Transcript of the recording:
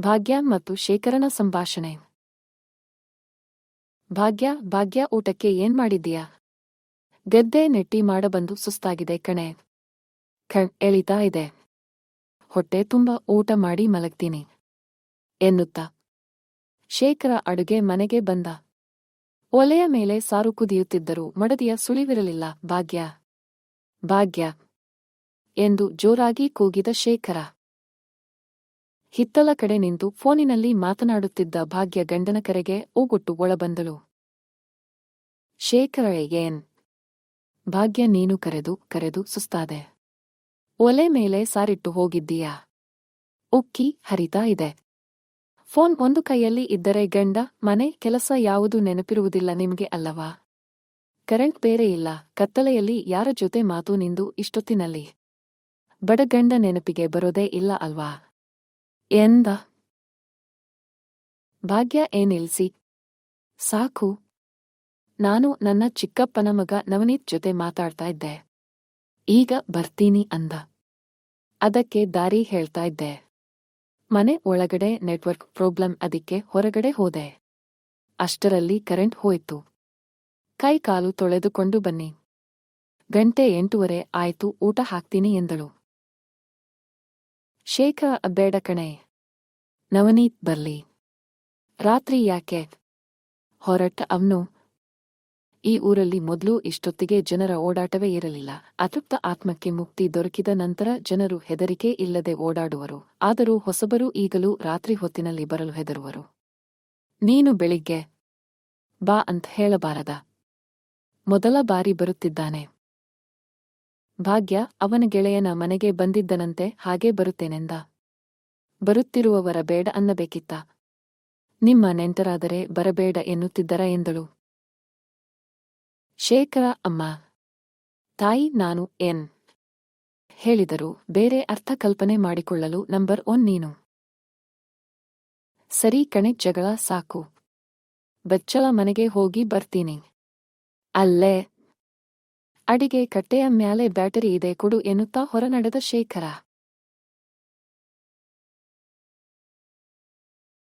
ಭಾಗ್ಯ ಮತ್ತು ಶೇಖರನ ಸಂಭಾಷಣೆ. ಭಾಗ್ಯ ಭಾಗ್ಯ, ಊಟಕ್ಕೆ ಏನ್ ಮಾಡಿದ್ದೀಯಾ? ಗದ್ದೆ ನೆಟ್ಟಿ ಮಾಡಬಂದು ಸುಸ್ತಾಗಿದೆ ಕಣೆ. ಕಣ್ ಎಳಿತಾ ಇದೆ. ಹೊಟ್ಟೆ ತುಂಬ ಊಟ ಮಾಡಿ ಮಲಗ್ತೀನಿ. ಎನ್ನುತ್ತಾ. ಶೇಖರ ಅಡುಗೆ ಮನೆಗೆ ಬಂದ. ಒಲೆಯ ಮೇಲೆ ಸಾರು ಕುದಿಯುತ್ತಿದ್ದರೂ ಮಡದಿಯ ಸುಳಿವಿರಲಿಲ್ಲ. ಭಾಗ್ಯ. ಭಾಗ್ಯ. ಎಂದು ಜೋರಾಗಿ ಕೂಗಿದ ಶೇಖರ. ಹಿತ್ತಲ ಕಡೆ ನಿಂತು ಫೋನಿನಲ್ಲಿ ಮಾತನಾಡುತ್ತಿದ್ದ ಭಾಗ್ಯ ಗಂಡನ ಕರೆಗೆ ಓಗೊಟ್ಟು ಒಳಬಂದಳು. ಶೇಖರ, ಏನ್? ಭಾಗ್ಯ, ನೀನು ಕರೆದು ಕರೆದು ಸುಸ್ತಾದೆ. ಒಲೆ ಮೇಲೆ ಸಾರಿಟ್ಟು ಹೋಗಿದ್ದೀಯಾ? ಉಕ್ಕಿ ಹರಿತಾ ಇದೆ. ಫೋನ್ ಒಂದು ಕೈಯಲ್ಲಿ ಇದ್ದರೆ ಗಂಡ, ಮನೆ ಕೆಲಸ ಯಾವುದು ನೆನಪಿರುವುದಿಲ್ಲ ನಿಮ್ಗೆ ಅಲ್ಲವಾ? ಕರೆಂಟ್ ಬೇರೆ ಇಲ್ಲ, ಕತ್ತಲೆಯಲ್ಲಿ ಯಾರ ಜೊತೆ ಮಾತು ನಿಂದು ಇಷ್ಟೊತ್ತಿನಲ್ಲಿ? ಬಡಗಂಡ ನೆನಪಿಗೆ ಬರೋದೇ ಇಲ್ಲ ಅಲ್ವಾ? ಎಂದ. ಭಾಗ್ಯ ಏನಿಲ್ಸಿ? ಸಾಕು. ನಾನು ನನ್ನ ಚಿಕ್ಕಪ್ಪನ ಮಗ ನವನೀತ್ ಜೊತೆ ಮಾತಾಡ್ತಾ ಇದ್ದೆ. ಈಗ ಬರ್ತೀನಿ ಅಂದ. ಅದಕ್ಕೆ ದಾರಿ ಹೇಳ್ತಾ ಇದ್ದೆ. ಮನೆ ಒಳಗಡೆ ನೆಟ್ವರ್ಕ್ ಪ್ರಾಬ್ಲಮ್ ಅದಕ್ಕೆ ಹೊರಗಡೆ ಹೋದೆ. ಅಷ್ಟರಲ್ಲಿ ಕರೆಂಟ್ ಹೋಯ್ತು. ಕೈ ಕಾಲು ತೊಳೆದುಕೊಂಡು ಬನ್ನಿ. ಗಂಟೆ ಎಂಟೂವರೆ ಆಯ್ತು, ಊಟ ಹಾಕ್ತೀನಿ ಎಂದಳು. ಶೇಖರ ಬೇಡ ಕಣೆ. ನವನೀತ್ ಬರ್ಲಿ. ರಾತ್ರಿ ಯಾಕೆ? ಹೊರಟ ಅವನು. ಈ ಊರಲ್ಲಿ ಮೊದಲು ಇಷ್ಟೊತ್ತಿಗೆ ಜನರ ಓಡಾಟವೇ ಇರಲಿಲ್ಲ. ಅತೃಪ್ತ ಆತ್ಮಕ್ಕೆ ಮುಕ್ತಿ ದೊರಕಿದ ನಂತರ ಜನರು ಹೆದರಿಕೆ ಇಲ್ಲದೆ ಓಡಾಡುವರು. ಆದರೂ ಹೊಸಬರು ಈಗಲೂ ರಾತ್ರಿ ಹೊತ್ತಿನಲ್ಲಿ ಬರಲು ಹೆದರುವರು. ನೀನು ಬೆಳಿಗ್ಗೆ ಬಾ ಅಂತ ಹೇಳಬಾರದ? ಮೊದಲ ಬಾರಿ ಬರುತ್ತಿದ್ದಾನೆ. ಭಾಗ್ಯ ಅವನ ಗೆಳೆಯನ ಮನೆಗೆ ಬಂದಿದ್ದನಂತೆ ಹಾಗೆ ಬರುತ್ತೇನೆಂದ. ಬರುತ್ತಿರುವವರ ಬೇಡ ಅನ್ನಬೇಕಿತ್ತ. ನಿಮ್ಮ ನೆಂಟರಾದರೆ ಬರಬೇಡ ಎನ್ನುತ್ತಿದ್ದರ ಎಂದಳು. ಶೇಖರ ಅಮ್ಮ. ತಾಯಿ ನಾನು ಎನ್. ಹೇಳಿದರು. ಬೇರೆ ಅರ್ಥ ಕಲ್ಪನೆ ಮಾಡಿಕೊಳ್ಳಲು ನಂಬರ್ ಒನ್ ನೀನು. ಸರಿ ಕಣೆ ಜಗಳ ಸಾಕು. ಬಚ್ಚಲ ಮನೆಗೆ ಹೋಗಿ ಬರ್ತೀನಿ. ಅಲ್ಲೇ ಅಡಿಗೆ ಕಟ್ಟೆಯ ಮ್ಯಾಲೆ ಬ್ಯಾಟರಿ ಇದೆ ಕೊಡು ಎನ್ನುತ್ತಾ ಹೊರನಡೆದ ಶೇಖರ.